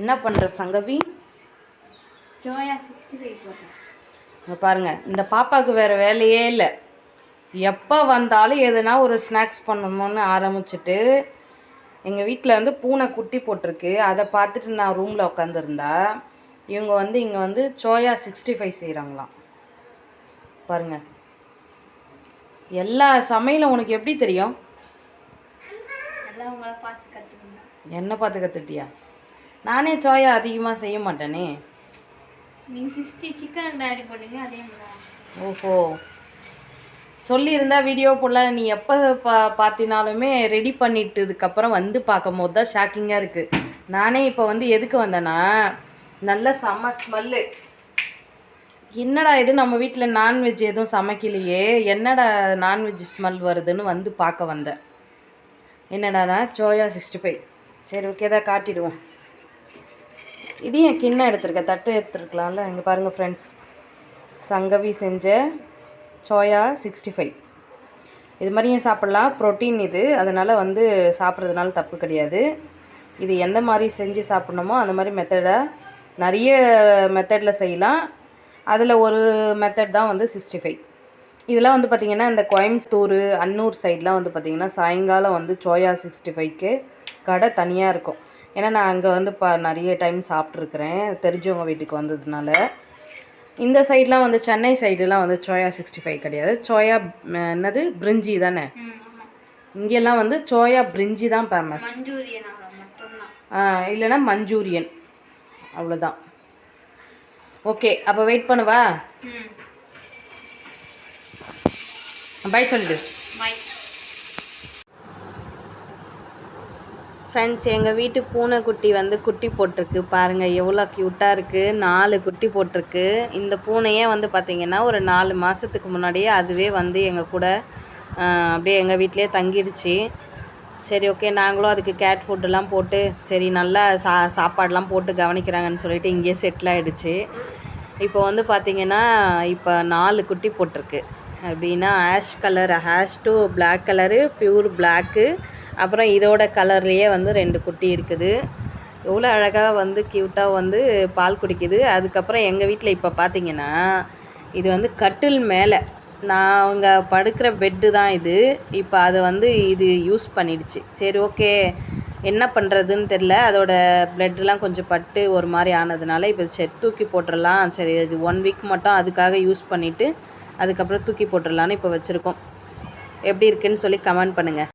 என்ன பண்ணுற Sangavi? Soya sixty five போடுறேன் இங்க பாருங்க இந்த பாப்பாவுக்கு வேற வேலையே இல்லை. எப்போ வந்தாலும் எதுனா ஒரு ஸ்நாக்ஸ் பண்ணணும்னு ஆரம்பிச்சிட்டு எங்கள் வீட்டில் வந்து பூனை குட்டி போட்டிருக்கு. அதை பார்த்துட்டு நான் ரூமில் உட்காந்துருந்தா இவங்க வந்து இங்கே வந்து சோயா சிக்ஸ்டி ஃபைவ் செய்கிறாங்களாம் பாருங்க. எல்லா சமையலும் உனக்கு எப்படி தெரியும்? என்ன பார்த்து கற்றுட்டியா நானே சோயா அதிகமாக செய்ய மாட்டேனே. நீங்கள் சிக்ஸ்டி சிக்கனுக்கு ஆடி போடுங்க அதே மாதிரி ஓஹோ. சொல்லியிருந்தா வீடியோ போடல நீ எப்போ பா பார்த்தினாலுமே ரெடி பண்ணிட்டதுக்கப்புறம் வந்து பார்க்கும் போது தான் ஷாக்கிங்காக இருக்குது நானே இப்போ வந்து எதுக்கு வந்தேன்னா நல்ல செம்ம ஸ்மெல்லு என்னடா இது நம்ம வீட்டில் நான்வெஜ் எதுவும் சமைக்கலையே என்னடா நான்வெஜ் ஸ்மெல் வருதுன்னு வந்து பார்க்க வந்தேன். என்னடானா சோயா சிக்ஸ்டி ஃபைவ் சரி ஓகே தான் காட்டிடுவோம். இது என் கிண்ணம் எடுத்திருக்கேன் தட்டு எடுத்துருக்கலாம்ல. இங்கே பாருங்கள் ஃப்ரெண்ட்ஸ் சங்கவி செஞ்ச சோயா சிக்ஸ்டி ஃபைவ் இது மாதிரியும் சாப்பிட்லாம். ப்ரோட்டீன் இது. அதனால் வந்து சாப்பிட்றதுனால தப்பு கிடையாது. இது எந்த மாதிரி செஞ்சு சாப்பிட்ணுமோ அந்த மாதிரி மெத்தடாக நிறைய மெத்தடில் செய்யலாம். அதில் ஒரு மெத்தட் தான் வந்து சிக்ஸ்டி ஃபைவ் இதெல்லாம் வந்து பார்த்திங்கன்னா இந்த கோயம்புத்தூர் அன்னூர் சைட்லாம் வந்து பார்த்திங்கன்னா சாயங்காலம் வந்து சோயா சிக்ஸ்டி ஃபைவ்க்கு கடை தனியாக இருக்கும். ஏன்னா நான் அங்கே வந்து ப நிறைய டைம் சாப்பிட்ருக்குறேன் தெரிஞ்சவங்க வீட்டுக்கு வந்ததுனால. இந்த சைட்லாம் வந்து சென்னை சைடுலாம் வந்து சோயா சிக்ஸ்டி ஃபைவ் கிடையாது. சோயா என்னது? பிரிஞ்சி தானே? இங்கெல்லாம் வந்து சோயா பிரிஞ்சி தான் ஃபேமஸ் இல்லைன்னா மஞ்சூரியன். அவ்வளோதான் ஓகே அப்போ வெயிட் பண்ணுவா? பை சொல்லிடு. பை ஃப்ரெண்ட்ஸ் எங்கள் வீட்டு பூனைக்குட்டி வந்து குட்டி போட்டிருக்கு. பாருங்கள் எவ்வளோ க்யூட்டாக இருக்குது நாலு குட்டி போட்டிருக்கு. இந்த பூனையே வந்து பார்த்திங்கன்னா ஒரு நாலு மாதத்துக்கு முன்னாடியே அதுவே வந்து எங்கள் கூட அப்படியே எங்கள் வீட்டிலே தங்கிடுச்சு. சரி ஓகே நாங்களும் அதுக்கு கேட் ஃபுட்டெல்லாம் போட்டு சரி நல்லா சா சாப்பாடெலாம் போட்டு கவனிக்கிறாங்கன்னு சொல்லிட்டு இங்கேயே செட்டில் ஆகிடுச்சு இப்போ வந்து பார்த்திங்கன்னா இப்போ நாலு குட்டி போட்டிருக்கு. அப்படின்னா ash colour ash to black colour pure black அப்புறம் இதோட கலர்லேயே வந்து ரெண்டு குட்டி இருக்குது. எவ்வளோ அழகாக வந்து க்யூட்டாக வந்து பால் குடிக்குது. அதுக்கப்புறம் எங்கள் வீட்டில் இப்போ பார்த்தீங்கன்னா இது வந்து கட்டில் மேலே. நான் அவங்க படுக்கிற பெட்டு தான் இது. இப்போ அதை வந்து இது யூஸ் பண்ணிடுச்சு. சரி ஓகே என்ன பண்ணுறதுன்னு தெரில அதோட பிளட்லாம் கொஞ்சம் பட்டு ஒரு மாதிரி ஆனதுனால இப்போ சரி தூக்கி போட்டுடலாம். சரி இது ஒன் வீக் மட்டும் அதுக்காக யூஸ் பண்ணிவிட்டு அதுக்கப்புறம் தூக்கி போட்டுடலான்னு இப்போ வச்சுருக்கோம். எப்படி இருக்குன்னு சொல்லி கமெண்ட் பண்ணுங்கள்